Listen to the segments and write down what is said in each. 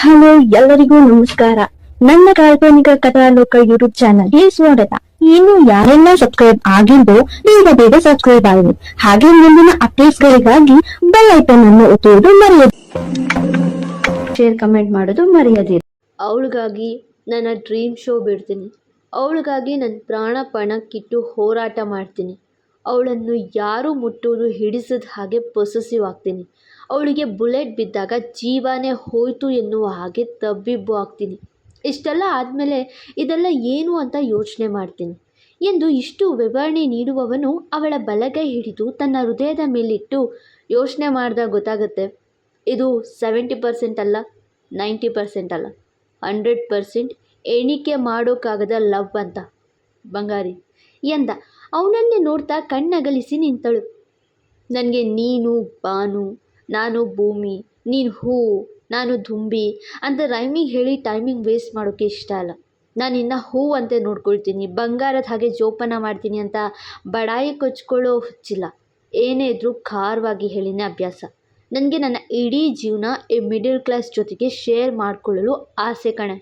Hello, ಎಲ್ಲರಿಗೂ ನಮಸ್ಕಾರ. ನನ್ನ ಕಾಲ್ಪನಿಕ ಕಥಾಲೋಕ ಯೂಟ್ಯೂಬ್ ಚಾನಲ್ಗೆ ಸ್ವಾಗತ. ಇನ್ನು ಯಾರೆಲ್ಲ ಸಬ್ಸ್ಕ್ರೈಬ್ ಆಗಿದ್ದು ಬೇಗ ಬೇಗ ಸಬ್ಸ್ಕ್ರೈಬ್ ಆಗಿದೆ ಹಾಗೆ ಮುಂದಿನ ಅಪ್ಡೇಟ್ಸ್ ಗಳಿಗಾಗಿ ಬೆಲ್ ಐಕನ್ ಅನ್ನು ಒತ್ತುವುದು ಮರೆಯದು ಶೇರ್ ಕಮೆಂಟ್ ಮಾಡೋದು ಮರೆಯದಿರಿ. ಅವಳಿಗಾಗಿ ನನ್ನ ಡ್ರೀಮ್ ಶೋ ಬಿಡ್ತೀನಿ. ಅವಳಿಗಾಗಿ ನನ್ನ ಪ್ರಾಣ ಕಿಟ್ಟು ಹೋರಾಟ ಮಾಡ್ತೀನಿ. ಅವಳನ್ನು ಯಾರು ಮುಟ್ಟುವುದು ಹಿಡಿಸದ ಹಾಗೆ ಪೊಸೆಸಿವ್ ಆಗ್ತೀನಿ. ಅವಳಿಗೆ ಬುಲೆಟ್ ಬಿದ್ದಾಗ ಜೀವನೇ ಹೋಯಿತು ಎನ್ನುವ ಹಾಗೆ ತಬ್ಬಿಬ್ಬು ಆಗ್ತೀನಿ. ಇಷ್ಟೆಲ್ಲ ಆದಮೇಲೆ ಇದೆಲ್ಲ ಏನು ಅಂತ ಯೋಚನೆ ಮಾಡ್ತೀನಿ. ಎಂದು ಇಷ್ಟು ವಿವರಣೆ ನೀಡುವವನು ಅವಳ ಬಲಗೈ ಹಿಡಿದು ತನ್ನ ಹೃದಯದ ಮೇಲಿಟ್ಟು ಯೋಚನೆ ಮಾಡಿದಾಗ ಗೊತ್ತಾಗುತ್ತೆ. ಇದು ಸೆವೆಂಟಿ ಪರ್ಸೆಂಟ್ ಅಲ್ಲ ನೈಂಟಿ ಪರ್ಸೆಂಟ್ ಅಲ್ಲ ಹಂಡ್ರೆಡ್ ಪರ್ಸೆಂಟ್ ಎಣಿಕೆ ಮಾಡೋಕ್ಕಾಗದ ಲವ್ ಅಂತ. ಬಂಗಾರಿ, ಎಂದ, ಅವನನ್ನೇ ನೋಡ್ತಾ ಕಣ್ಣಗಲಿಸಿ ನಿಂತಳು. ನನಗೆ ನೀನು, ಬಾನು ನಾನು ಭೂಮಿ, ನೀನು ಹೂ, ನಾನು ದುಂಬಿ ಅಂತ ರೈಮಿಂಗ್ ಹೇಳಿ ಟೈಮಿಂಗ್ ವೇಸ್ಟ್ ಮಾಡೋಕ್ಕೆ ಇಷ್ಟ ಅಲ್ಲ. ನಾನು ಇನ್ನು ಹೂ ಅಂತ ನೋಡ್ಕೊಳ್ತೀನಿ, ಬಂಗಾರದ ಹಾಗೆ ಜೋಪಾನ ಮಾಡ್ತೀನಿ ಅಂತ ಬಡಾಯಿ ಕೊಚ್ಕೊಳ್ಳೋ ಹುಚ್ಚಿಲ್ಲ. ಏನೇ ಇದ್ರೂ ಖಾರವಾಗಿ ಹೇಳಿನೇ ಅಭ್ಯಾಸ. ನನಗೆ ನನ್ನ ಇಡೀ ಜೀವನ ಈ ಮಿಡಲ್ ಕ್ಲಾಸ್ ಜೊತೆಗೆ ಶೇರ್ ಮಾಡಿಕೊಳ್ಳಲು ಆಸೆ ಕಣೆ.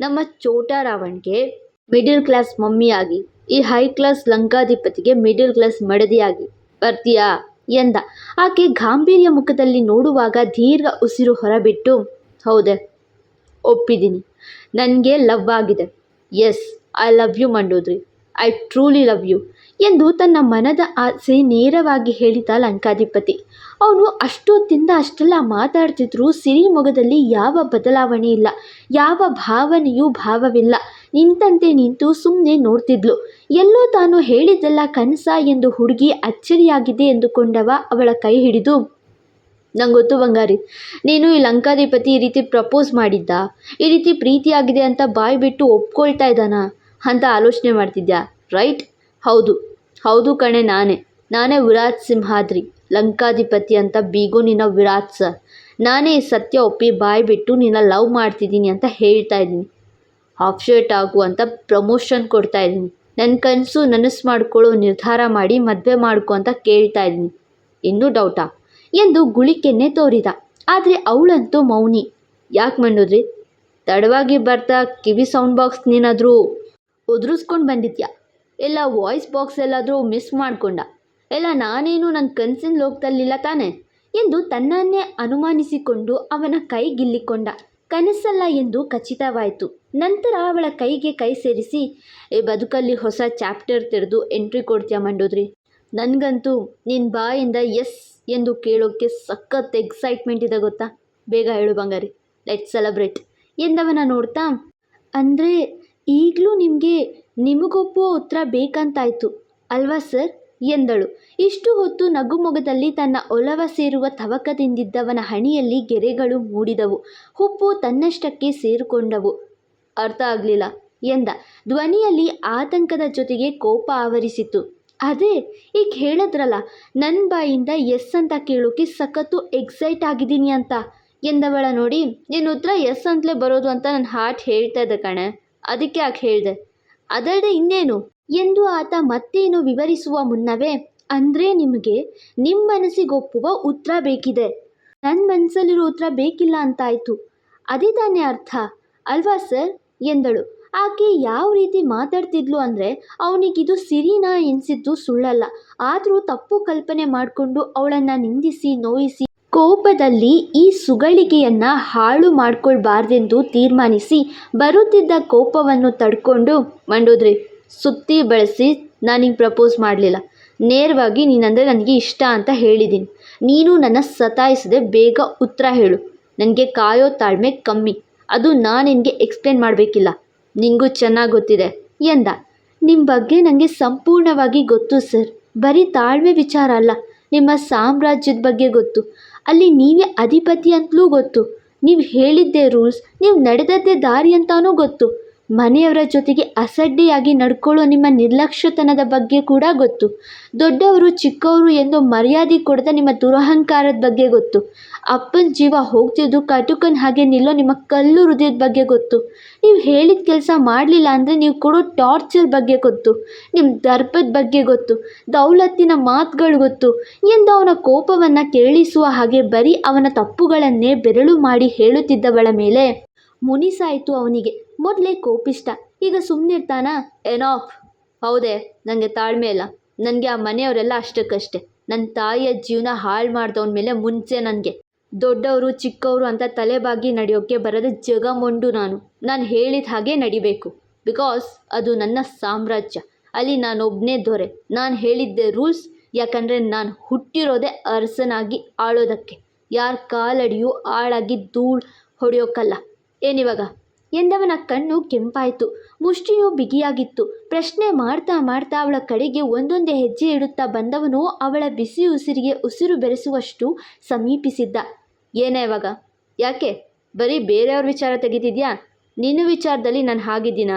ನಮ್ಮ ಚೋಟಾ ರಾವಣ್ಗೆ ಮಿಡಲ್ ಕ್ಲಾಸ್ ಮಮ್ಮಿಯಾಗಿ, ಈ ಹೈ ಕ್ಲಾಸ್ ಲಂಕಾಧಿಪತಿಗೆ ಮಿಡಲ್ ಕ್ಲಾಸ್ ಮಡದಿಯಾಗಿ. ಬರ್ತೀಯಾ? ಎಂದ. ಆಕೆ ಗಾಂಭೀರ್ಯ ಮುಖದಲ್ಲಿ ನೋಡುವಾಗ ದೀರ್ಘ ಉಸಿರು ಹೊರಬಿಟ್ಟು, ಹೌದೆ, ಒಪ್ಪಿದ್ದೀನಿ. ನನಗೆ ಲವ್ ಆಗಿದೆ. Yes, I love you Mandodari. I truly love you ಎಂದು ತನ್ನ ಮನದ ಆಸೆ ನೇರವಾಗಿ ಹೇಳಿದ ಲಂಕಾಧಿಪತಿ. ಅವನು ಅಷ್ಟೊತ್ತಿಂದ ಅಷ್ಟೆಲ್ಲ ಮಾತಾಡ್ತಿದ್ರು, ಸಿರಿ ಮೊಗದಲ್ಲಿ ಯಾವ ಬದಲಾವಣೆ ಇಲ್ಲ, ಯಾವ ಭಾವನೆಯೂ ಭಾವವಿಲ್ಲ. ನಿಂತಂತೆ ನಿಂತು ಸುಮ್ಮನೆ ನೋಡ್ತಿದ್ಲು. ಎಲ್ಲೋ ತಾನು ಹೇಳಿದ್ದೆಲ್ಲ ಕನಸ ಎಂದು ಹುಡುಗಿ ಅಚ್ಚರಿಯಾಗಿದೆ ಎಂದುಕೊಂಡವ ಅವಳ ಕೈ ಹಿಡಿದು ನಂಗೆ ಗೊತ್ತು ಬಂಗಾರಿ, ನೀನು ಈ ಲಂಕಾಧಿಪತಿ ಈ ರೀತಿ ಪ್ರಪೋಸ್ ಮಾಡಿದ್ದ? ಈ ರೀತಿ ಪ್ರೀತಿಯಾಗಿದೆ ಅಂತ ಬಾಯಿ ಬಿಟ್ಟು ಒಪ್ಕೊಳ್ತಾ ಇದ್ದಾನಾ? ಅಂತ ಆಲೋಚನೆ ಮಾಡ್ತಿದ್ಯಾ? ರೈಟ್. ಹೌದು. ಹೌದು ಕಣೆ, ನಾನೇ. ನಾನೇ ವಿರಾಟ್ ಸಿಂಹಾದ್ರಿ, ಲಂಕಾಧಿಪತಿ ಅಂತ ಬೀಗು ನಿನ್ನ ವಿರಾಟ್ ಸರ್. ನಾನೇ ಸತ್ಯ ಒಪ್ಪಿ ಬಾಯಿ ಬಿಟ್ಟು ನಿನ್ನ ಲವ್ ಮಾಡ್ತಿದ್ದೀನಿ ಅಂತ ಹೇಳ್ತಾ ಇದ್ದೀನಿ. ಹಾಫ್ ಶರ್ಟ್ ಆಗು ಅಂತ ಪ್ರಮೋಷನ್ ಕೊಡ್ತಾ ಇದ್ದೀನಿ. ನನ್ನ ಕನಸು ನನಸು ಮಾಡ್ಕೊಳ್ಳೋ ನಿರ್ಧಾರ ಮಾಡಿ ಮದುವೆ ಮಾಡ್ಕೊ ಅಂತ ಕೇಳ್ತಾ ಇದ್ದೀನಿ. ಇನ್ನೂ ಡೌಟಾ? ಎಂದು ಗುಳಿಕೆನ್ನೆ ತೋರಿದ. ಆದರೆ ಅವಳಂತೂ ಮೌನಿ. ಯಾಕೆ ಮಂಡೋದ್ರಿ ತಡವಾಗಿ ಬರ್ತಾ, ಕಿವಿ ಸೌಂಡ್ ಬಾಕ್ಸ್ ನೀನಾದರೂ ಉದುರಿಸ್ಕೊಂಡು ಬಂದಿದ್ಯಾ? ಎಲ್ಲ ವಾಯ್ಸ್ ಬಾಕ್ಸ್ ಎಲ್ಲಾದರೂ ಮಿಸ್ ಮಾಡ್ಕೊಂಡ. ಎಲ್ಲ ನಾನೇನು ನನ್ನ ಕನಸಿನ ಲೋಕದಲ್ಲಿಲ್ಲ ತಾನೆ? ಎಂದು ತನ್ನನ್ನೇ ಅನುಮಾನಿಸಿಕೊಂಡು ಅವನ ಕೈ ಗಿಲ್ಲಿಕೊಂಡ. ಕನಸಲ್ಲ ಎಂದು ಖಚಿತವಾಯಿತು. ನಂತರ ಅವಳ ಕೈಗೆ ಕೈ ಸೇರಿಸಿ ಬದುಕಲ್ಲಿ ಹೊಸ ಚಾಪ್ಟರ್ ತೆರೆದು ಎಂಟ್ರಿ ಕೊಡ್ತೀಯ ಮಂಡೋದ್ರಿ? ನನಗಂತೂ ನಿನ್ನ ಬಾಯಿಂದ ಎಸ್ ಎಂದು ಕೇಳೋಕ್ಕೆ ಸಖತ್ ಎಕ್ಸೈಟ್ಮೆಂಟ್ ಇದೆ ಗೊತ್ತಾ? ಬೇಗ ಹೇಳು ಬಂಗಾರಿ ಲೆಟ್ ಸೆಲೆಬ್ರೇಟ್ ಎಂದವನ ನೋಡ್ತಾ, ಅಂದರೆ ಈಗಲೂ ನಿಮಗೆ ನಿಮಗೊಪ್ಪುವ ಉತ್ತರ ಬೇಕಂತಾಯ್ತು, ಅಲ್ವಾ ಸರ್? ಎಂದಳು. ಇಷ್ಟು ಹೊತ್ತು ನಗುಮೊಗದಲ್ಲಿ ತನ್ನ ಒಲವ ಸೇರುವ ತವಕದಿಂದಿದ್ದವನ ಹಣಿಯಲ್ಲಿ ಗೆರೆಗಳು ಮೂಡಿದವು. ಹುಪ್ಪು ತನ್ನಷ್ಟಕ್ಕೆ ಸೇರಿಕೊಂಡವು. ಅರ್ಥ ಆಗಲಿಲ್ಲ ಎಂದ. ಧ್ವನಿಯಲ್ಲಿ ಆತಂಕದ ಜೊತೆಗೆ ಕೋಪ ಆವರಿಸಿತು. ಅದೇ ಈಗ ಹೇಳಿದ್ರಲ್ಲ ನನ್ನ ಬಾಯಿಂದ ಎಸ್ ಅಂತ ಕೇಳೋಕೆ ಸಖತ್ತು ಎಕ್ಸೈಟ್ ಆಗಿದ್ದೀನಿ ಅಂತ ಎಂದವಳ ನೋಡಿ ನಿನ್ನ ಉತ್ತರ ಎಸ್ ಅಂತಲೇ ಬರೋದು ಅಂತ ನನ್ನ ಹಾರ್ಟ್ ಹೇಳ್ತಾ ಇದೆ ಕಣೆ. ಅದಕ್ಕೆ ಯಾಕೆ ಹೇಳಿದೆ? ಅದಲ್ಲದೆ ಇನ್ನೇನು? ಎಂದು ಆತ ಮತ್ತೇನು ವಿವರಿಸುವ ಮುನ್ನವೇ, ಅಂದರೆ ನಿಮಗೆ ನಿಮ್ಮ ಮನಸ್ಸಿಗೊಪ್ಪುವ ಉತ್ತರ ಬೇಕಿದೆ. ನನ್ನ ಮನಸ್ಸಲ್ಲಿರೋ ಉತ್ತರ ಬೇಕಿಲ್ಲ ಅಂತಾಯ್ತು. ಅದೇ ತಾನೇ ಅರ್ಥ. ಅಲ್ವಾ ಸರ್? ಎಂದಳು. ಆಕೆ ಯಾವ ರೀತಿ ಮಾತಾಡ್ತಿದ್ಲು ಅಂದರೆ, ಅವನಿಗಿದು ಸಿರಿನಾ ಎನಿಸಿದ್ದು ಸುಳ್ಳಲ್ಲ. ಆದರೂ ತಪ್ಪು ಕಲ್ಪನೆ ಮಾಡಿಕೊಂಡು ಅವಳನ್ನು ನಿಂದಿಸಿ, ನೋಯಿಸಿ ಕೋಪದಲ್ಲಿ ಈ ಸುಗಳಿಗೆಯನ್ನ ಹಾಳು ಮಾಡ್ಕೊಳ್ಬಾರ್ದೆಂದು ತೀರ್ಮಾನಿಸಿ ಬರುತ್ತಿದ್ದ ಕೋಪವನ್ನು ತಡ್ಕೊಂಡು, ಮಂಡೋದ್ರಿ, ಸುತ್ತಿ ಬಳಸಿ, ನಾನು ನಿಂಗೆ ಪ್ರಪೋಸ್ ಮಾಡಲಿಲ್ಲ. ನೇರವಾಗಿ ನೀನಂದರೆ ನನಗೆ ಇಷ್ಟ ಅಂತ ಹೇಳಿದ್ದೀನಿ ನೀನು ನನ್ನ ಸತಾಯಿಸದೆ ಬೇಗ ಉತ್ತರ ಹೇಳು. ನನಗೆ ಕಾಯೋ ತಾಳ್ಮೆ ಕಮ್ಮಿ. ಅದು ನಾನು ನಿನಗೆ ಎಕ್ಸ್ಪ್ಲೇನ್ ಮಾಡಬೇಕಿಲ್ಲ. ನಿಂಗೂ ಚೆನ್ನಾಗಿ ಗೊತ್ತಿದೆ ಎಂದ. ನಿಮ್ಮ ಬಗ್ಗೆ ನನಗೆ ಸಂಪೂರ್ಣವಾಗಿ ಗೊತ್ತು ಸರ್. ಬರೀ ತಾಳ್ಮೆ ವಿಚಾರ ಅಲ್ಲ. ನಿಮ್ಮ ಸಾಮ್ರಾಜ್ಯದ ಬಗ್ಗೆ ಗೊತ್ತು. ಅಲ್ಲಿ ನೀವೇ ಅಧಿಪತಿ ಅಂತಲೂ ಗೊತ್ತು. ನೀವು ಹೇಳಿದ್ದೆ ರೂಲ್ಸ್, ನೀವು ನಡೆದದ್ದೇ ದಾರಿ ಅಂತಾನೂ ಗೊತ್ತು. ಮನೆಯವರ ಜೊತೆಗೆ ಅಸಡ್ಡೆಯಾಗಿ ನಡ್ಕೊಳ್ಳೋ ನಿಮ್ಮ ನಿರ್ಲಕ್ಷ್ಯತನದ ಬಗ್ಗೆ ಕೂಡ ಗೊತ್ತು. ದೊಡ್ಡವರು ಚಿಕ್ಕವರು ಎಂದು ಮರ್ಯಾದೆ ಕೊಡದ ನಿಮ್ಮ ದುರಹಂಕಾರದ ಬಗ್ಗೆ ಗೊತ್ತು. ಅಪ್ಪನ ಜೀವ ಹೋಗ್ತಿದ್ದು ಕಟುಕನ ಹಾಗೆ ನಿಲ್ಲೋ ನಿಮ್ಮ ಕಲ್ಲು ಹೃದಯದ ಬಗ್ಗೆ ಗೊತ್ತು. ನೀವು ಹೇಳಿದ ಕೆಲಸ ಮಾಡಲಿಲ್ಲ ಅಂದರೆ ನೀವು ಕೊಡೋ ಟಾರ್ಚರ್ ಬಗ್ಗೆ ಗೊತ್ತು. ನಿಮ್ಮ ದರ್ಪದ ಬಗ್ಗೆ ಗೊತ್ತು. ದೌಲತ್ತಿನ ಮಾತುಗಳು ಗೊತ್ತು. ಎಂದು ಅವನ ಕೋಪವನ್ನು ಕೇಳಿಸುವ ಹಾಗೆ ಬರೀ ಅವನ ತಪ್ಪುಗಳನ್ನೇ ಬೆರಳು ಮಾಡಿ ಹೇಳುತ್ತಿದ್ದವಳ ಮೇಲೆ ಮುನಿಸಾಯಿತು ಅವನಿಗೆ. ಮೊದಲೇ ಕೋಪಿಷ್ಟ. ಈಗ ಸುಮ್ಮನಿರ್ತಾನಾ ಎನಾಫ್ ಹೌದೇ ನನಗೆ ತಾಳ್ಮೆ ಇಲ್ಲ. ನನಗೆ ಆ ಮನೆಯವರೆಲ್ಲ ಅಷ್ಟಕ್ಕಷ್ಟೇ. ನನ್ನ ತಾಯಿಯ ಜೀವನ ಹಾಳು ಮಾಡಿದವನ ಮೇಲೆ ಮುಂಚೆ ನನಗೆ. ದೊಡ್ಡವರು, ಚಿಕ್ಕವರು ಅಂತ ತಲೆಬಾಗಿ ನಡೆಯೋಕ್ಕೆ ಬರದ ಜಗಮೊಂಡು ನಾನು. ನಾನು ಹೇಳಿದ ಹಾಗೆ ನಡಿಬೇಕು. ಬಿಕಾಸ್ ಅದು ನನ್ನ ಸಾಮ್ರಾಜ್ಯ. ಅಲ್ಲಿ ನಾನೊಬ್ಬನೇ ದೊರೆ. ನಾನು ಹೇಳಿದ್ದೆ ರೂಲ್ಸ್, ಯಾಕಂದರೆ ನಾನು ಹುಟ್ಟಿರೋದೇ ಅರಸನಾಗಿ ಆಳೋದಕ್ಕೆ. ಯಾರ ಕಾಲಡಿಯೂ ಆಳಾಗಿ ಧೂಳು ಹೊಡೆಯೋಕ್ಕಲ್ಲ ಏನಿವಾಗ? ಎಂದವನ ಕಣ್ಣು ಕೆಂಪಾಯಿತು. ಮುಷ್ಟಿಯು ಬಿಗಿಯಾಗಿತ್ತು. ಪ್ರಶ್ನೆ ಮಾಡ್ತಾ ಮಾಡ್ತಾ ಅವಳ ಕಡೆಗೆ ಒಂದೊಂದೇ ಹೆಜ್ಜೆ ಇಡುತ್ತಾ ಬಂದವನು ಅವಳ ಬಿಸಿ ಉಸಿರಿಗೆ ಉಸಿರು ಬೆರೆಸುವಷ್ಟು ಸಮೀಪಿಸಿದ್ದ. ಏನೇ ಇವಾಗ? ಯಾಕೆ? ಬರೀ ಬೇರೆಯವ್ರ ವಿಚಾರ ತೆಗಿತಿದ್ಯಾ? ನಿನ್ನ ವಿಚಾರದಲ್ಲಿ ನಾನು ಹಾಗಿದ್ದೀನ?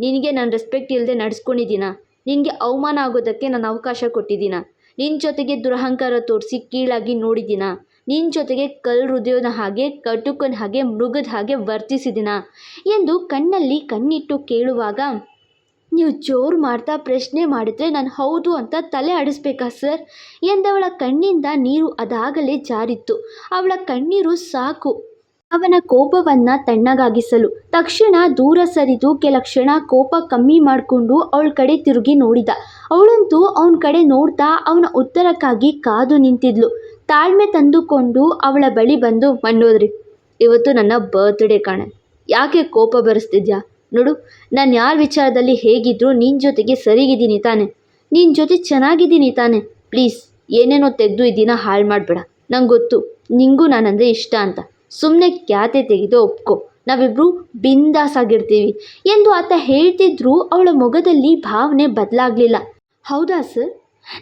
ನಿನಗೆ ನಾನು ರೆಸ್ಪೆಕ್ಟ್ ಇಲ್ಲದೆ ನಡೆಸ್ಕೊಂಡಿದ್ದೀನಾ? ನಿನಗೆ ಅವಮಾನ ಆಗೋದಕ್ಕೆ ನಾನು ಅವಕಾಶ ಕೊಟ್ಟಿದ್ದೀನಾ? ನಿನ್ನ ಜೊತೆಗೆ ದುರಹಂಕಾರ ತೋರಿಸಿ ಕೀಳಾಗಿ ನೋಡಿದ್ದೀನಾ ನಿನ್ನ ಜೊತೆಗೆ ಕಲ್ ಹೃದಯದ ಹಾಗೆ, ಕಟುಕನ ಹಾಗೆ, ಮೃಗದ ಹಾಗೆ ವರ್ತಿಸಿದಿನ ಎಂದು ಕಣ್ಣಲ್ಲಿ ಕಣ್ಣಿಟ್ಟು ಕೇಳುವಾಗ, ನೀವು ಜೋರು ಮಾಡ್ತಾ ಪ್ರಶ್ನೆ ಮಾಡಿದರೆ ನಾನು ಹೌದು ಅಂತ ತಲೆ ಆಡಿಸ್ಬೇಕಾ ಸರ್? ಎಂದವಳ ಕಣ್ಣಿಂದ ನೀರು ಅದಾಗಲೇ ಜಾರಿತ್ತು. ಅವಳ ಕಣ್ಣೀರು ಸಾಕು. ಅವನ ಕೋಪವನ್ನ ತಣ್ಣಗಾಗಿಸಲು. ತಕ್ಷಣ ದೂರ ಸರಿದು ಕೆಲ ಕ್ಷಣ ಕೋಪ ಕಮ್ಮಿ ಮಾಡಿಕೊಂಡು ಅವಳ ಕಡೆ ತಿರುಗಿ ನೋಡಿದ. ಅವಳಂತೂ ಅವನ ಕಡೆ ನೋಡ್ತಾ ಅವನ ಉತ್ತರಕ್ಕಾಗಿ ಕಾದು ನಿಂತಿದ್ಲು. ತಾಳ್ಮೆ ತಂದುಕೊಂಡು ಅವಳ ಬಳಿ ಬಂದು ಮಂಡೋದ್ರಿ ಇವತ್ತು ನನ್ನ ಬರ್ತ್ಡೇ ಕಾಣೆ. ಯಾಕೆ ಕೋಪ ಬರೆಸ್ತಿದ್ಯಾ? ನೋಡು, ನಾನು ಯಾರ ವಿಚಾರದಲ್ಲಿ ಹೇಗಿದ್ರು ನಿನ್ನ ಜೊತೆಗೆ ಸರಿಗಿದ್ದೀನಿ ತಾನೆ. ನಿನ್ನ ಜೊತೆ ಚೆನ್ನಾಗಿದ್ದೀನಿ ತಾನೆ. ಪ್ಲೀಸ್, ಏನೇನೋ ತೆಗೆದು ಈ ದಿನ ಹಾಳು ಮಾಡಬೇಡ. ನಂಗೆ ಗೊತ್ತು ನಿಂಗೂ ನಾನಂದರೆ ಇಷ್ಟ ಅಂತ. ಸುಮ್ಮನೆ ಕ್ಯಾತೆ ತೆಗೆದು ಒಪ್ಕೊ. ನಾವಿಬ್ಬರು ಬಿಂದಾಸಾಗಿರ್ತೀವಿ. ಎಂದು ಆತ ಹೇಳ್ತಿದ್ರೂ, ಅವಳ ಮೊಗದಲ್ಲಿ ಭಾವನೆ ಬದಲಾಗಲಿಲ್ಲ. ಹೌದಾ ಸರ್?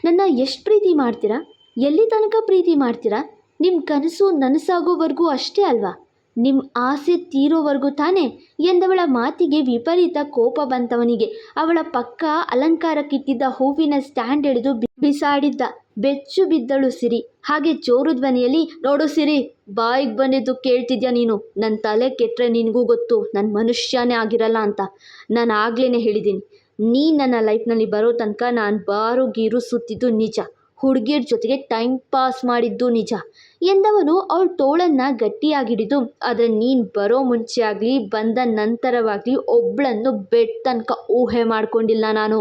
ನನ್ನ ಎಷ್ಟು ಪ್ರೀತಿ ಮಾಡ್ತೀರಾ? ಎಲ್ಲಿ ತನಕ ಪ್ರೀತಿ ಮಾಡ್ತೀರಾ? ನಿಮ್ಮ ಕನಸು ನನಸಾಗೋವರೆಗೂ ಅಷ್ಟೇ ಅಲ್ವಾ? ನಿಮ್ಮ ಆಸೆ ತೀರೋವರೆಗೂ ತಾನೇ? ಎಂದವಳ ಮಾತಿಗೆ ವಿಪರೀತ ಕೋಪ ಬಂತವನಿಗೆ. ಅವಳ ಪಕ್ಕ ಅಲಂಕಾರಕ್ಕಿಟ್ಟಿದ್ದ ಹೂವಿನ ಸ್ಟ್ಯಾಂಡ್ ಹಿಡಿದು ಬಿಸಾಡಿದ್ದ. ಬೆಚ್ಚು ಬಿದ್ದಳು ಸಿರಿ. ಹಾಗೆ ಜೋರು ಧ್ವನಿಯಲ್ಲಿ, ನೋಡು ಸಿರಿ, ಬಾಯಿಗೆ ಬಂದಿದ್ದು ಕೇಳ್ತಿದ್ಯಾ ನೀನು? ನನ್ನ ತಲೆ ಕೆಟ್ಟರೆ ನಿನಗೂ ಗೊತ್ತು ನನ್ನ ಮನುಷ್ಯನೇ ಆಗಿರಲ್ಲ ಅಂತ. ನಾನು ಆಗ್ಲೇ ಹೇಳಿದ್ದೀನಿ ನೀನು ನನ್ನ ಲೈಫ್ನಲ್ಲಿ ಬರೋ ತನಕ ನಾನು ಬಾರು ಗೀರು ಸುತ್ತಿದ್ದು ನಿಜ. ಹುಡುಗಿಯರ ಜೊತೆಗೆ ಟೈಮ್ ಪಾಸ್ ಮಾಡಿದ್ದು ನಿಜ. ಎಂದವನು ಅವಳ ತೋಳನ್ನು ಗಟ್ಟಿಯಾಗಿಡಿದು, ಆದರೆ ನೀನು ಬರೋ ಮುಂಚೆ ಆಗಲಿ ಬಂದ ನಂತರವಾಗಲಿ ಒಬ್ಬಳನ್ನು ಬೆಟ್ಟ ತನಕ ಊಹೆ ಮಾಡಿಕೊಂಡಿಲ್ಲ ನಾನು.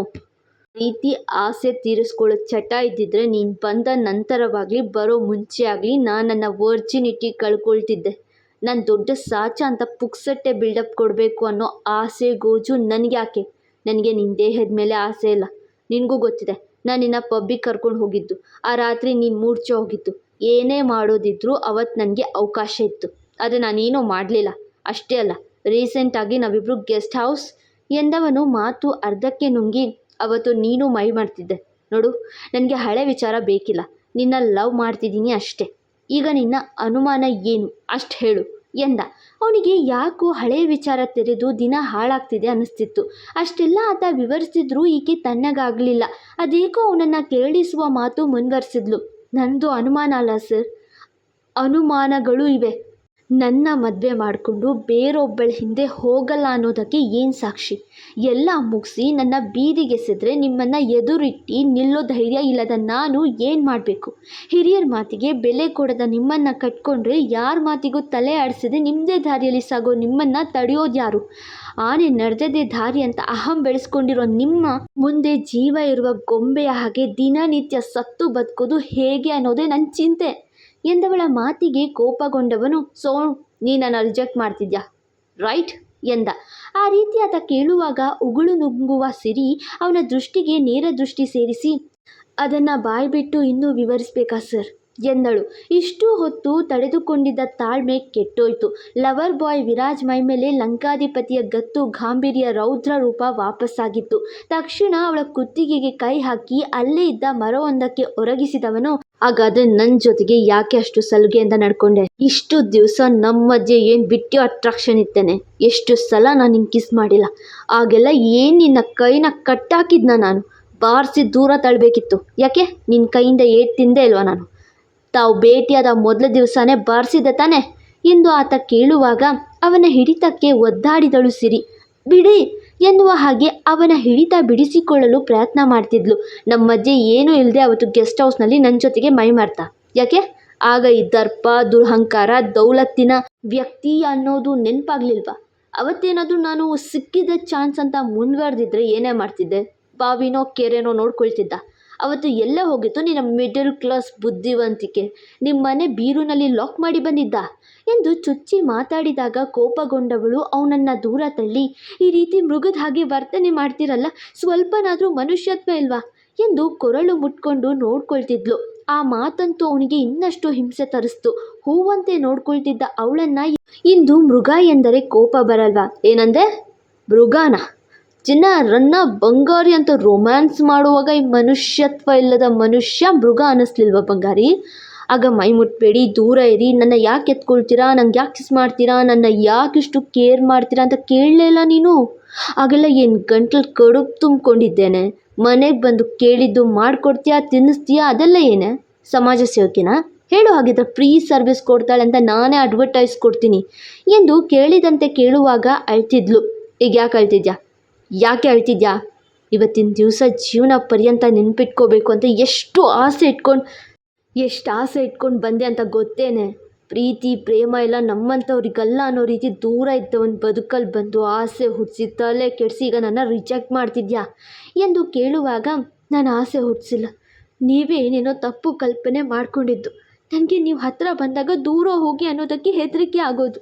ರೀತಿ ಆಸೆ ತೀರಿಸ್ಕೊಳ್ಳೋ ಚಟ ಇದ್ದಿದ್ರೆ ನೀನು ಬಂದ ನಂತರವಾಗಲಿ ಬರೋ ಮುಂಚೆ ಆಗಲಿ ನಾನು ನನ್ನ ವರ್ಜಿನಿಟಿ ಕಳ್ಕೊಳ್ತಿದ್ದೆ. ನಾನು ದೊಡ್ಡ ಸಾಚ ಅಂತ ಪುಕ್ಸಟ್ಟೆ ಬಿಲ್ಡಪ್ ಕೊಡಬೇಕು ಅನ್ನೋ ಆಸೆ, ಗೋಜು ನನಗೆ ಯಾಕೆ? ನನಗೆ ನಿನ್ನ ದೇಹದ ಮೇಲೆ ಆಸೆ ಇಲ್ಲ. ನಿನಗೂ ಗೊತ್ತಿದೆ, ನಾನು ನಿನ್ನ ಪಬ್ಬಿಗೆ ಕರ್ಕೊಂಡು ಹೋಗಿದ್ದು. ಆ ರಾತ್ರಿ ನೀನು ಮೂರ್ಛೆ ಹೋಗಿದ್ದು. ಏನೇ ಮಾಡೋದಿದ್ರೂ ಅವತ್ತು ನನಗೆ ಅವಕಾಶ ಇತ್ತು. ಆದರೆ ನಾನೇನೂ ಮಾಡಲಿಲ್ಲ. ಅಷ್ಟೇ ಅಲ್ಲ ರೀಸೆಂಟಾಗಿ ನಾವಿಬ್ಬರು ಗೆಸ್ಟ್ ಹೌಸ್ ಎಂದವನು ಮಾತು ಅರ್ಧಕ್ಕೆ ನುಂಗಿ ಅವತ್ತು ನೀನು ಮೈ ಮಾಡ್ತಿದ್ದೆ. ನೋಡು, ನನಗೆ ಹಳೆ ವಿಚಾರ ಬೇಕಿಲ್ಲ. ನಿನ್ನ ಲವ್ ಮಾಡ್ತಿದ್ದೀನಿ ಅಷ್ಟೇ. ಈಗ ನಿನ್ನ ಅನುಮಾನ ಏನು? ಅಷ್ಟು ಹೇಳು, ಎಂದ. ಅವನಿಗೆ ಯಾಕೋ ಹಳೆಯ ವಿಚಾರ ತೆರೆದು ದಿನ ಹಾಳಾಗ್ತಿದೆ ಅನ್ನಿಸ್ತಿತ್ತು. ಅಷ್ಟೆಲ್ಲ ಆತ ವಿವರಿಸಿದ್ರೂ ಈಕೆ ತನ್ನಗಾಗಲಿಲ್ಲ. ಅದೇಕೋ ಅವನನ್ನು ಕೆರಳಿಸುವ ಮಾತು ಮುಂದುವರೆಸಿದ್ಲು ನಂದು ಅನುಮಾನ ಅಲ್ಲ ಸರ್. ಅನುಮಾನಗಳು ಇವೆ. ನನ್ನ ಮದುವೆ ಮಾಡಿಕೊಂಡು ಬೇರೊಬ್ಬಳ ಹಿಂದೆ ಹೋಗಲ್ಲ ಅನ್ನೋದಕ್ಕೆ ಏನು ಸಾಕ್ಷಿ? ಎಲ್ಲ ಮುಗಿಸಿ ನನ್ನ ಬೀದಿಗೆಸೆದ್ರೆ ನಿಮ್ಮನ್ನು ಎದುರಿಟ್ಟು ನಿಲ್ಲೋ ಧೈರ್ಯ ಇಲ್ಲದ ನಾನು ಏನು ಮಾಡಬೇಕು? ಹಿರಿಯರ ಮಾತಿಗೆ ಬೆಲೆ ಕೊಡದ ನಿಮ್ಮನ್ನು ಕಟ್ಕೊಂಡ್ರೆ ಯಾರ ಮಾತಿಗೂ ತಲೆ ಆಡಿಸದೆ ನಿಮ್ಮದೇ ದಾರಿಯಲ್ಲಿ ಸಾಗೋ ನಿಮ್ಮನ್ನು ತಡೆಯೋದು ಯಾರು? ಆನೆ ನಡೆದದೇ ದಾರಿ ಅಂತ ಅಹಂ ಬೆಳೆಸ್ಕೊಂಡಿರೋ ನಿಮ್ಮ ಮುಂದೆ ಜೀವ ಇರುವ ಗೊಂಬೆಯ ಹಾಗೆ ದಿನನಿತ್ಯ ಸತ್ತು ಬದುಕೋದು ಹೇಗೆ ಅನ್ನೋದೇ ನನ್ನ ಚಿಂತೆ. ಎಂದವಳ ಮಾತಿಗೆ ಕೋಪಗೊಂಡವನು, ಸೋ, ನೀ ನನ್ನ ರಿಜೆಕ್ಟ್ ಮಾಡ್ತಿದ್ಯಾ? ರೈಟ್, ಎಂದ. ಆ ರೀತಿ ಆತ ಕೇಳುವಾಗ ಉಗುಳು ನುಂಗುವ ಸಿರಿ ಅವನ ದೃಷ್ಟಿಗೆ ನೇರ ದೃಷ್ಟಿ ಸೇರಿಸಿ, ಅದನ್ನು ಬಾಯ್ಬಿಟ್ಟು ಇನ್ನೂ ವಿವರಿಸ್ಬೇಕಾ ಸರ್? ಎಂದಳು. ಇಷ್ಟು ಹೊತ್ತು ತಡೆದುಕೊಂಡಿದ್ದ ತಾಳ್ಮೆ ಕೆಟ್ಟೋಯ್ತು. ಲವರ್ ಬಾಯ್ ವಿರಾಜ್ ಮೈ ಮೇಲೆ ಲಂಕಾಧಿಪತಿಯ ಗತ್ತು ಗಾಂಭೀರ್ಯ ರೌದ್ರ ರೂಪ ವಾಪಸ್ಸಾಗಿತ್ತು. ತಕ್ಷಣ ಅವಳ ಕುತ್ತಿಗೆಗೆ ಕೈ ಹಾಕಿ ಅಲ್ಲೇ ಇದ್ದ ಮರವೊಂದಕ್ಕೆ ಒರಗಿಸಿದವನು ಹಾಗಾದ್ರೆ ನನ್ನ ಜೊತೆಗೆ ಯಾಕೆ ಅಷ್ಟು ಸಲುಗೆಯಿಂದ ನಡ್ಕೊಂಡೆ. ಇಷ್ಟು ದಿವಸ ನಮ್ಮ ಮಧ್ಯೆ ಏನು ಬಿಟ್ಟು ಅಟ್ರಾಕ್ಷನ್ ಇತ್ತೇನೆ. ಎಷ್ಟು ಸಲ ನಾನು ನಿಂಗೆ ಕಿಸ್ ಮಾಡಿಲ್ಲ. ಆಗೆಲ್ಲ ಏನು ನಿನ್ನ ಕೈನ ಕಟ್ಟಾಕಿದ್ನ ನಾನು. ಬಾರಿಸಿ ದೂರ ತಳ್ಬೇಕಿತ್ತು. ಯಾಕೆ? ನಿನ್ನ ಕೈಯಿಂದ ಏಟ್ ತಿಂದೆ ಇಲ್ವಾ ನಾನು? ತಾವು ಭೇಟಿಯಾದ ಮೊದಲ ದಿವಸನೇ ಬಾರಿಸಿದ ತಾನೆ? ಎಂದು ಆತ ಕೇಳುವಾಗ, ಅವನ ಹಿಡಿತಕ್ಕೆ ಒದ್ದಾಡಿದಳು ಸಿರಿ. ಬಿಡಿ! ಎನ್ನುವ ಹಾಗೆ ಅವನ ಹಿಡಿತ ಬಿಡಿಸಿಕೊಳ್ಳಲು ಪ್ರಯತ್ನ ಮಾಡ್ತಿದ್ಲು. ನಮ್ಮ ಮಧ್ಯೆ ಏನೂ ಇಲ್ಲದೆ ಅವತ್ತು ಗೆಸ್ಟ್ ಹೌಸ್ನಲ್ಲಿ ನನ್ನ ಜೊತೆಗೆ ಮೈ ಮಾರ್ತಾ. ಯಾಕೆ? ಆಗ ಈ ದರ್ಪ, ದುರಹಂಕಾರ, ದೌಲತ್ತಿನ ವ್ಯಕ್ತಿ ಅನ್ನೋದು ನೆನಪಾಗ್ಲಿಲ್ವಾ? ಅವತ್ತೇನಾದರೂ ನಾನು ಸಿಕ್ಕಿದ ಚಾನ್ಸ್ ಅಂತ ಮುಂದುವರೆದಿದ್ರೆ ಏನೇ ಮಾಡ್ತಿದ್ದೆ? ಬಾವಿನೋ, ಕೆರೆನೋ ನೋಡ್ಕೊಳ್ತಿದ್ದ. ಅವತ್ತು ಎಲ್ಲೇ ಹೋಗಿತ್ತು ನಿನ್ನ ಮಿಡಲ್ ಕ್ಲಾಸ್ ಬುದ್ಧಿವಂತಿಕೆ. ನಿಮ್ಮ ಮನೆ ಬೀರುನಲ್ಲಿ ಲಾಕ್ ಮಾಡಿ ಬಂದಿದ್ದ. ಎಂದು ಚುಚ್ಚಿ ಮಾತಾಡಿದಾಗ ಕೋಪಗೊಂಡವಳು ಅವನನ್ನು ದೂರ ತಳ್ಳಿ, ಈ ರೀತಿ ಮೃಗದ ಹಾಗೆ ವರ್ತನೆ ಮಾಡ್ತಿರಲ್ಲ, ಸ್ವಲ್ಪನಾದರೂ ಮನುಷ್ಯತ್ವ ಇಲ್ವಾ? ಎಂದು ಕೊರಳು ಮುಟ್ಕೊಂಡು ನೋಡ್ಕೊಳ್ತಿದ್ಲು. ಆ ಮಾತಂತೂ ಅವನಿಗೆ ಇನ್ನಷ್ಟು ಹಿಂಸೆ ತರಿಸ್ತು. ಹೂವಂತೆ ನೋಡ್ಕೊಳ್ತಿದ್ದ ಅವಳನ್ನ ಇಂದು ಮೃಗ ಎಂದರೆ ಕೋಪ ಬರಲ್ವಾ? ಏನಂದೆ? ಮೃಗಾನ? ಚಿನ್ನ, ರನ್ನ, ಬಂಗಾರಿ ಅಂತ ರೊಮ್ಯಾನ್ಸ್ ಮಾಡುವಾಗ ಈ ಮನುಷ್ಯತ್ವ ಇಲ್ಲದ ಮನುಷ್ಯ ಮೃಗ ಅನ್ನಿಸ್ಲಿಲ್ವ ಬಂಗಾರಿ? ಆಗ ಮೈ ಮುಟ್ಬೇಡಿ ದೂರ ಇರಿ. ನನ್ನ ಯಾಕೆ ಎತ್ಕೊಳ್ತೀರಾ? ನಂಗೆ ಯಾಕೆ ಕಿಸ್ ಮಾಡ್ತೀರಾ? ನನ್ನ ಯಾಕೆ ಇಷ್ಟು ಕೇರ್ ಮಾಡ್ತೀರಾ ಅಂತ ಕೇಳಲೇ ಇಲ್ಲ ನೀನು. ಆಗೆಲ್ಲ ಏನು ಗಂಟ್ಲು ಕಡುಬು ತುಂಬಿಕೊಂಡಿದ್ದೇನೆ. ಮನೆಗೆ ಬಂದು ಕೇಳಿದ್ದು ಮಾಡಿಕೊಡ್ತೀಯಾ, ತಿನ್ನಿಸ್ತೀಯಾ? ಅದೆಲ್ಲ ಏನೇ? ಸಮಾಜ ಸೇವಕಿನಾ? ಹೇಳು ಹಾಗಿದ್ರೆ ಫ್ರೀ ಸರ್ವಿಸ್ ಕೊಡ್ತಾಳೆ ಅಂತ ನಾನೇ ಅಡ್ವರ್ಟೈಸ್ ಕೊಡ್ತೀನಿ. ಎಂದು ಕೇಳಿದಂತೆ ಕೇಳುವಾಗ ಅಳ್ತಿದ್ಲು. ಈಗ ಯಾಕೆ ಅಳ್ತಿದ್ಯಾ? ಯಾಕೆ ಅಳ್ತಿದ್ಯಾ? ಇವತ್ತಿನ ದಿವಸ ಜೀವನ ಪರ್ಯಂತ ನೆನ್ಪಿಟ್ಕೋಬೇಕು ಅಂತ ಎಷ್ಟು ಆಸೆ ಇಟ್ಕೊಂಡು ಎಷ್ಟು ಆಸೆ ಇಟ್ಕೊಂಡು ಬಂದೆ ಅಂತ ಗೊತ್ತೇನೆ. ಪ್ರೀತಿ, ಪ್ರೇಮ ಎಲ್ಲ ನಮ್ಮಂಥವ್ರಿಗೆಲ್ಲ ಅನ್ನೋ ರೀತಿ ದೂರ ಇದ್ದವನ ಬದುಕಲ್ಲಿ ಬಂದು. ಆಸೆ ಹುಟ್ಟಿಸಿ ತಲೆ ಕೆಡಿಸಿ, ಈಗ ನನ್ನ ರಿಜೆಕ್ಟ್ ಮಾಡ್ತಿದ್ಯಾ? ಎಂದು ಕೇಳುವಾಗ ನಾನು ಆಸೆ ಹುಟ್ಟಿಸಿಲ್ಲ ನೀವೇ ಏನೇನೋ ತಪ್ಪು ಕಲ್ಪನೆ ಮಾಡಿಕೊಂಡಿದ್ದು. ನನಗೆ ನೀವು ಹತ್ತಿರ ಬಂದಾಗ ದೂರ ಹೋಗಿ ಅನ್ನೋದಕ್ಕೆ ಹೆದರಿಕೆ ಆಗೋದು.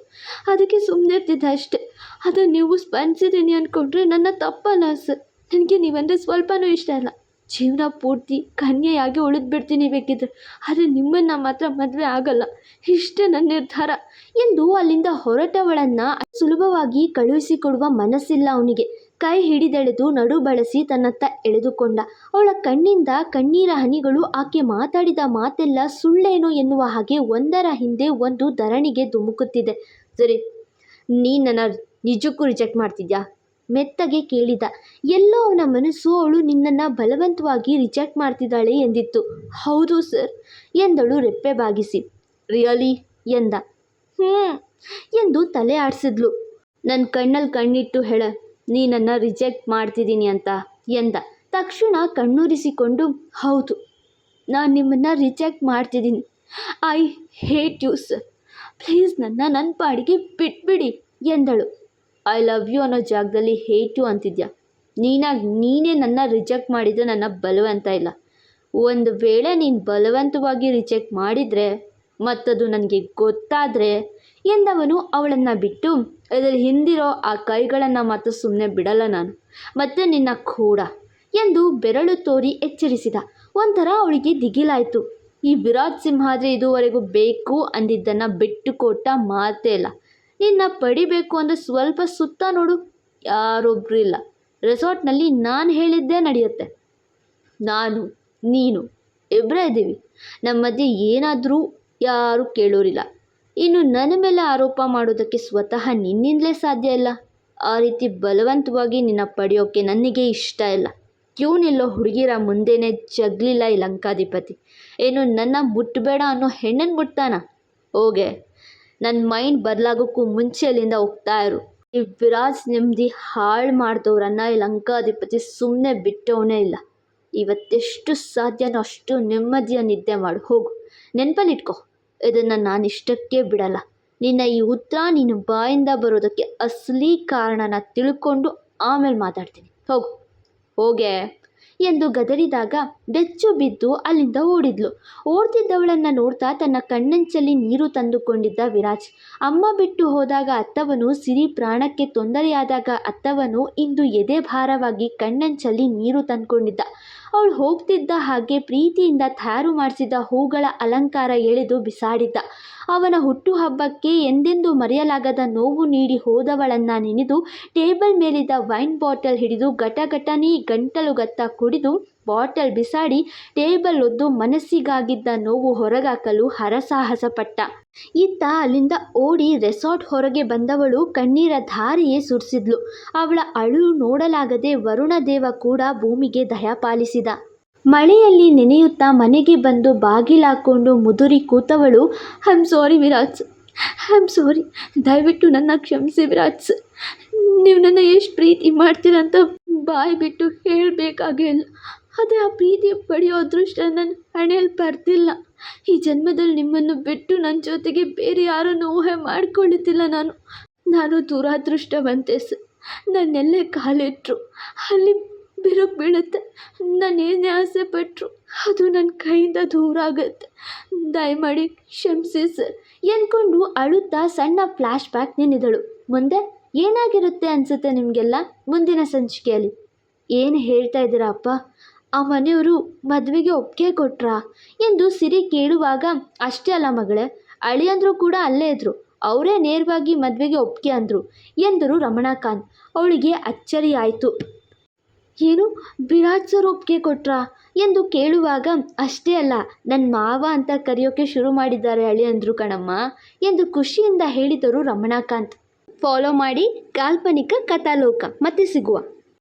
ಅದಕ್ಕೆ ಸುಮ್ಮನೆ ಇರ್ತಿದ್ದೆ ಅಷ್ಟೆ. ಅದು ನೀವು ಸ್ಪಂದಿಸಿದ್ದೀನಿ ಅಂದ್ಕೊಂಡ್ರೆ ನನ್ನ ತಪ್ಪಲ್ಲ ಸರ್ ನನಗೆ ನೀವಂದರೆ ಸ್ವಲ್ಪನೂ ಇಷ್ಟ ಇಲ್ಲ ಜೀವನ ಪೂರ್ತಿ ಕನ್ಯೆಯಾಗಿ ಉಳಿದ್ಬಿಡ್ತೀನಿ ಬೇಕಿದ್ರೆ. ಆದರೆ ನಿಮ್ಮನ್ನು ಮಾತ್ರ ಮದುವೆ ಆಗಲ್ಲ. ಇಷ್ಟೇ ನನ್ನ ನಿರ್ಧಾರ. ಎಂದು ಅಲ್ಲಿಂದ ಹೊರಟವಳನ್ನು ಸುಲಭವಾಗಿ ಕಳುಹಿಸಿಕೊಡುವ ಮನಸ್ಸಿಲ್ಲ ಅವನಿಗೆ. ಕೈ ಹಿಡಿದೆಳೆದು ನಡು ಬಳಸಿ ತನ್ನತ್ತ ಎಳೆದುಕೊಂಡ. ಅವಳ ಕಣ್ಣಿಂದ ಕಣ್ಣೀರ ಹನಿಗಳು ಆಕೆ ಮಾತಾಡಿದ ಮಾತೆಲ್ಲ ಸುಳ್ಳೇನೋ ಎನ್ನುವ ಹಾಗೆ ಒಂದರ ಹಿಂದೆ ಒಂದು ಧರಣಿಗೆ ಧುಮುಕುತ್ತಿದೆ. ಸರಿ, ನೀನು ನನ್ನ ನಿಜಕ್ಕೂ ರಿಜೆಕ್ಟ್ ಮಾಡ್ತಿದ್ಯಾ? ಮೆತ್ತಗೆ ಕೇಳಿದ. ಎಲ್ಲೋ ಅವನ ಮನಸ್ಸು ಅವಳು ನಿನ್ನನ್ನು ಬಲವಂತವಾಗಿ ರಿಜೆಕ್ಟ್ ಮಾಡ್ತಿದ್ದಾಳೆ ಎಂದಿತ್ತು. ಹೌದು ಸರ್ ಎಂದಳು ರೆಪ್ಪೆ ಬಾಗಿಸಿ. ರಿಯಲಿ ಎಂದ. ಹ್ಞೂ ಎಂದು ತಲೆ ಆಡಿಸಿದ್ಲು. ನನ್ನ ಕಣ್ಣಲ್ಲಿ ಕಣ್ಣಿಟ್ಟು ಹೇಳ, ನೀನನ್ನು ರಿಜೆಕ್ಟ್ ಮಾಡ್ತಿದ್ದೀನಿ ಅಂತ ಎಂದ. ತಕ್ಷಣ ಕಣ್ಣುರಿಸಿಕೊಂಡು, ಹೌದು, ನಾನು ನಿಮ್ಮನ್ನು ರಿಜೆಕ್ಟ್ ಮಾಡ್ತಿದ್ದೀನಿ. I hate you sir please ನನ್ನ ನನ್ನ ಪಾಡಿಗೆ ಬಿಟ್ಬಿಡಿ ಎಂದಳು. ಐ ಲವ್ ಯು ಅನ್ನೋ ಜಾಗದಲ್ಲಿ ಹೇಟ್ ಯು ಅಂತಿದ್ಯಾ? ನೀನಾಗಿ ನೀನೇ ನನ್ನ ರಿಜೆಕ್ಟ್ ಮಾಡಿದರೆ ನನ್ನ ಬಲವಂತ ಇಲ್ಲ. ಒಂದು ವೇಳೆ ನೀನು ಬಲವಂತವಾಗಿ ರಿಜೆಕ್ಟ್ ಮಾಡಿದರೆ, ಮತ್ತದು ನನಗೆ ಗೊತ್ತಾದರೆ, ಎಂದವನು ಅವಳನ್ನು ಬಿಟ್ಟು ಅದರ ಹಿಂದಿರೋ ಆ ಕೈಗಳನ್ನು ಮಾತ್ರ ಸುಮ್ಮನೆ ಬಿಡಲ್ಲ ನಾನು. ಮತ್ತು ನಿನ್ನ ಕೂಡ ಎಂದು ಬೆರಳು ತೋರಿ ಎಚ್ಚರಿಸಿದ. ಒಂಥರ ಅವಳಿಗೆ ದಿಗಿಲಾಯಿತು. ಈ ವಿರಾಟ್ ಆದರೆ ಇದುವರೆಗೂ ಬೇಕು ಅಂದಿದ್ದನ್ನು ಬಿಟ್ಟುಕೊಟ್ಟ ಮಾತೇ ಇಲ್ಲ. ನಿನ್ನ ಪಡಿಬೇಕು ಅಂದರೆ ಸ್ವಲ್ಪ ಸುತ್ತ ನೋಡು. ಯಾರೊಬ್ಬರು ಇಲ್ಲ. ರೆಸಾರ್ಟ್ನಲ್ಲಿ ನಾನು ಹೇಳಿದ್ದೇ ನಡೆಯುತ್ತೆ. ನಾನು, ನೀನು ಇಬ್ಬರೇ ಇದ್ದೀವಿ. ನಮ್ಮ ಮಧ್ಯೆ ಏನಾದರೂ ಯಾರೂ ಕೇಳೋರಿಲ್ಲ. ಇನ್ನು ನನ್ನ ಮೇಲೆ ಆರೋಪ ಮಾಡೋದಕ್ಕೆ ಸ್ವತಃ ನಿನ್ನಿಂದಲೇ ಸಾಧ್ಯ ಇಲ್ಲ. ಆ ರೀತಿ ಬಲವಂತವಾಗಿ ನಿನ್ನ ಪಡೆಯೋಕ್ಕೆ ನನಗೆ ಇಷ್ಟ ಇಲ್ಲ. ಕ್ಯೂ ನಿಲ್ಲೋ ಹುಡುಗಿರ ಮುಂದೆನೇ ಜಗ್ಲಿಲ್ಲ ಈ ಲಂಕಾಧಿಪತಿ. ಏನು ನನ್ನ ಮುಟ್ಟಬೇಡ ಅನ್ನೋ ಹೆಣ್ಣನ್ನು ಮುಟ್ತಾನ? ಹೋಗೆ. ನನ್ನ ಮೈಂಡ್ ಬದಲಾಗೋಕ್ಕೂ ಮುಂಚೆ ಅಲ್ಲಿಂದ ಹೋಗ್ತಾ ಇರು. ಈ ವಿರಾಜ್ ನೆಮ್ಮದಿ ಹಾಳು ಮಾಡಿದವ್ರನ್ನ ಈ ಲಂಕಾಧಿಪತಿ ಸುಮ್ಮನೆ ಬಿಟ್ಟವನೇ ಇಲ್ಲ. ಇವತ್ತೆಷ್ಟು ಸಾಧ್ಯನೋ ಅಷ್ಟು ನೆಮ್ಮದಿಯ ನಿದ್ದೆ ಮಾಡು. ಹೋಗು. ನೆನಪಲ್ಲಿಟ್ಕೊ. ಇದನ್ನು ನಾನು ಇಷ್ಟಕ್ಕೆ ಬಿಡಲ್ಲ. ನಿನ್ನ ಈ ಉತ್ತರ ನಿನ್ನ ಬಾಯಿಂದ ಬರೋದಕ್ಕೆ ಅಸಲಿ ಕಾರಣನ ತಿಳ್ಕೊಂಡು ಆಮೇಲೆ ಮಾತಾಡ್ತೀನಿ. ಹೋಗು. ಹೋಗೆ. ಎಂದು ಗದರಿದಾಗ ಬೆಚ್ಚು ಬಿದ್ದು ಅಲ್ಲಿಂದ ಓಡಿದ್ಲು. ಓಡ್ತಿದ್ದವಳನ್ನು ನೋಡ್ತಾ ತನ್ನ ಕಣ್ಣಂಚಲ್ಲಿ ನೀರು ತಂದುಕೊಂಡಿದ್ದ ವಿರಾಜ್. ಅಮ್ಮ ಬಿಟ್ಟು ಹೋದಾಗ ಅತ್ತವನು ಸಿರಿ ಪ್ರಾಣಕ್ಕೆ ತೊಂದರೆಯಾದಾಗ ಅತ್ತವನು ಇಂದು ಎದೆ ಭಾರವಾಗಿ ಕಣ್ಣಂಚಲ್ಲಿ ನೀರು ತಂದುಕೊಂಡಿದ್ದ. ಅವಳು ಹೋಗ್ತಿದ್ದ ಹಾಗೆ ಪ್ರೀತಿಯಿಂದ ತಯಾರು ಮಾಡಿಸಿದ ಹೂಗಳ ಅಲಂಕಾರ ಎಳೆದು ಬಿಸಾಡಿದ್ದ. ಅವನ ಹುಟ್ಟುಹಬ್ಬಕ್ಕೆ ಎಂದೆಂದೂ ಮರೆಯಲಾಗದ ನೋವು ನೀಡಿ ಹೋದವಳನ್ನು ನೆನೆದು ಟೇಬಲ್ ಮೇಲಿದ್ದ ವೈನ್ ಬಾಟಲ್ ಹಿಡಿದು ಘಟಘಟನೆ ಗಂಟಲುಗತ್ತ ಕುಡಿದು ಬಾಟಲ್ ಬಿಸಾಡಿ ಟೇಬಲ್ ಒದ್ದು ಮನಸ್ಸಿಗಾಗಿದ್ದ ನೋವು ಹೊರಗಾಕಲು ಹರಸಾಹಸಪಟ್ಟ. ಇತ್ತ ಅಲ್ಲಿಂದ ಓಡಿ ರೆಸಾರ್ಟ್ ಹೊರಗೆ ಬಂದವಳು ಕಣ್ಣೀರ ಧಾರೆಯೇ ಸುರಿಸಿದ್ಲು. ಅವಳ ಅಳು ನೋಡಲಾಗದೆ ವರುಣದೇವ ಕೂಡ ಭೂಮಿಗೆ ದಯಪಾಲಿಸಿದ. ಮಳೆಯಲ್ಲಿ ನೆನೆಯುತ್ತಾ ಮನೆಗೆ ಬಂದು ಬಾಗಿಲಾಕೊಂಡು ಮುದುರಿ ಕೂತವಳು I am sorry Viraj I am sorry ದಯವಿಟ್ಟು ನನ್ನ ಕ್ಷಮಿಸಿ ವಿರಾಜ್. ನೀವು ನನ್ನ ಎಷ್ಟು ಪ್ರೀತಿ ಮಾಡ್ತೀರಂತ ಬಾಯಿ ಬಿಟ್ಟು ಹೇಳಬೇಕಾಗಿಲ್ಲ. ಆದರೆ ಆ ಪ್ರೀತಿ ಪಡೆಯೋ ಅದೃಷ್ಟ ನನ್ನ ಹಣೆಯಲ್ಲಿ ಬರ್ತಿಲ್ಲ ಈ ಜನ್ಮದಲ್ಲಿ ನಿಮ್ಮನ್ನು ಬಿಟ್ಟು ನನ್ನ ಜೊತೆಗೆ ಬೇರೆ ಯಾರನ್ನು ಊಹೆ ಮಾಡಿಕೊಳ್ಳುತ್ತಿಲ್ಲ ನಾನು. ನಾನು ದುರಾದೃಷ್ಟವಂತೆ ಸರ್ ನನ್ನೆಲ್ಲೇ ಕಾಲಿಟ್ಟರು ಅಲ್ಲಿ ಬಿರುಕು ಬೀಳುತ್ತೆ. ನಾನು ಏನೇ ಆಸೆ ಪಟ್ಟರು ಅದು ನನ್ನ ಕೈಯಿಂದ ದೂರ ಆಗುತ್ತೆ. ದಯಮಾಡಿ ಕ್ಷಮಿಸಿ ಸರ್. ಎಂದ್ಕೊಂಡು ಅಳುತ್ತಾ ಸಣ್ಣ ಫ್ಲ್ಯಾಶ್ ಬ್ಯಾಕ್ ನಿನ್ನಿದಳು ಮುಂದೆ ಏನಾಗಿರುತ್ತೆ ಅನಿಸುತ್ತೆ ನಿಮಗೆಲ್ಲ ಮುಂದಿನ ಸಂಚಿಕೆಯಲ್ಲಿ? ಏನು ಹೇಳ್ತಾ ಇದ್ದೀರಾ ಅಪ್ಪ? ಆ ಮನೆಯವರು ಮದುವೆಗೆ ಒಪ್ಪಿಗೆ ಕೊಟ್ರಾ? ಎಂದು ಸಿರಿ ಕೇಳುವಾಗ, ಅಷ್ಟೇ ಅಲ್ಲ ಮಗಳೇ ಅಳಿಯಂದ್ರು ಕೂಡ ಅಲ್ಲೇ ಇದ್ರು. ಅವರೇ ನೇರವಾಗಿ ಮದುವೆಗೆ ಒಪ್ಪಿಗೆ ಅಂದರು ಎಂದರು ರಮಣಾಕಾಂತ್. ಅವಳಿಗೆ ಅಚ್ಚರಿ ಆಯಿತು ಏನು ಬಿರಾಜ್ ಸರ್ ಒಪ್ಪಿಗೆ ಕೊಟ್ರಾ ಎಂದು ಕೇಳುವಾಗ, ಅಷ್ಟೇ ಅಲ್ಲ ನನ್ನ ಮಾವ ಅಂತ ಕರೆಯೋಕೆ ಶುರು ಮಾಡಿದ್ದಾರೆ ಅಳಿಯಂದ್ರು ಕಣಮ್ಮ ಎಂದು ಖುಷಿಯಿಂದ ಹೇಳಿದರು ರಮಣಾಕಾಂತ್. ಫಾಲೋ ಮಾಡಿ ಕಾಲ್ಪನಿಕ ಕಥಾಲೋಕ, ಮತ್ತೆ ಸಿಗುವ.